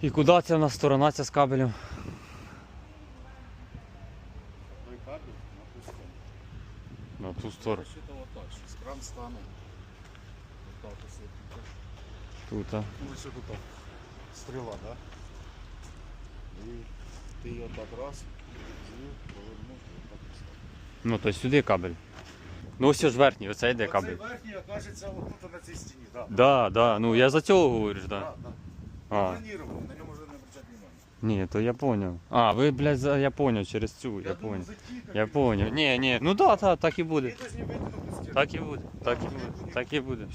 І куди ця в нас сторона ця з кабелем? Той кабель на ту сторону. На ту сторону. Рассчитывал вот так, что кран стане. Вот так, если это Тут. а. Ну, еще тут так, стрела, да? И ты ее так раз, взял, повернул, и так поставил. Ну, то сюди кабель. Ну ось ж верхній, оце йде кабель. Оцей верхній окажеться отут на цій стіні, да. Да, да. Ну я за цього говорю, ж, Да, да. да. А. Планировал, на нем уже не обращать внимания. Не, то я понял. А, ви, блядь, за... я понял через цю, я думаю, понял. как Я и- понял. Ні, ні, ну да, да, так і буде. Я даже не вытянул без стены. Так і буде, так і буде, так і буде.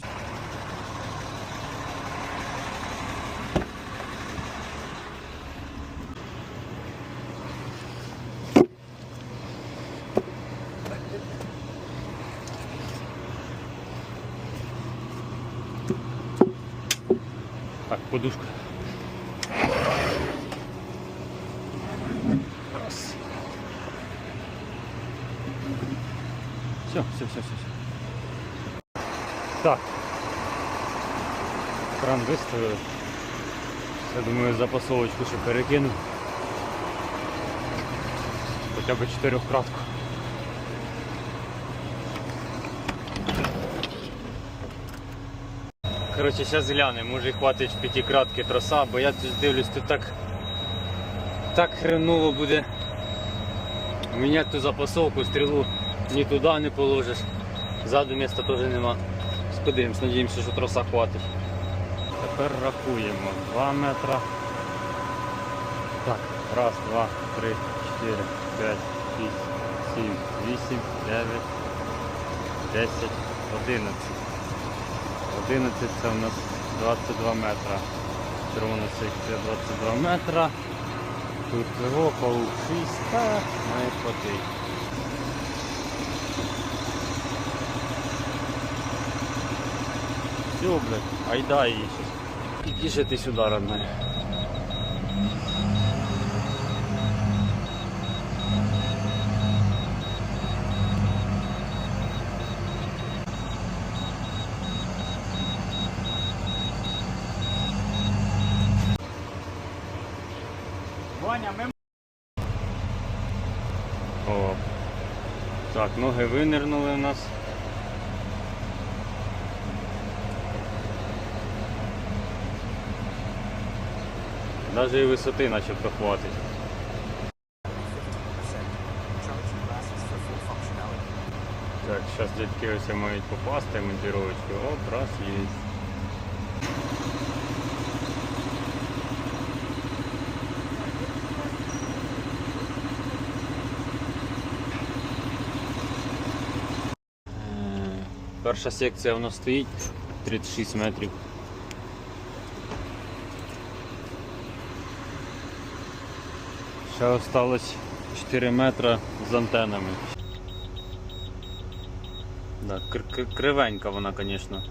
Подушка. Раз. Все, все, все, все. все. Так. Кран виставили. Я думаю, запасовочку ще перекину. Хоча б чотирьохкратку. Коротше, зараз глянемо, може хватить в п'ятикратки троса, бо я тут дивлюсь, тут так так хреново буде міняти ту запасовку, стрілу ні туди не положиш. Ззаду міста теж нема. Сподивимось, надіємося, що троса хватить. Тепер рахуємо. 2 метра. Так, раз, два, три, чотири, п'ять, шість, сім, вісім, дев'ять, десять, одинадцять. Одинадцять це у нас 22 метра. Червона секція 22 метра. Тут його паук 6, та має хватить. Все, блядь, айда її. Іди же ти сюди, родная. Ваня, ми О. Так, ноги винирнули у нас. Навіть і висоти начебто хватить. Так, зараз дядьки ось мають попасти, монтировочку. Оп, раз є. Перша секція у нас стоїть 36 метрів. Ще осталось 4 метра з антенами. Да, кр- кр- кривенька вона, звісно.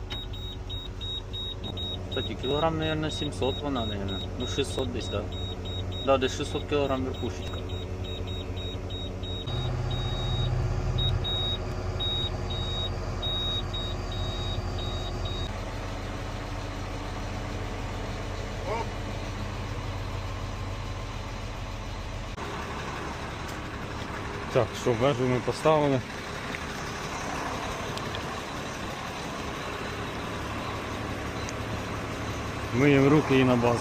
Кстати, кілограм, наверное, 700 вона, наверное. Ну 600 десь, да. Да, десь 600 кілограм верхушечка. Так, що вежу ми поставили. Миємо руки і на базу.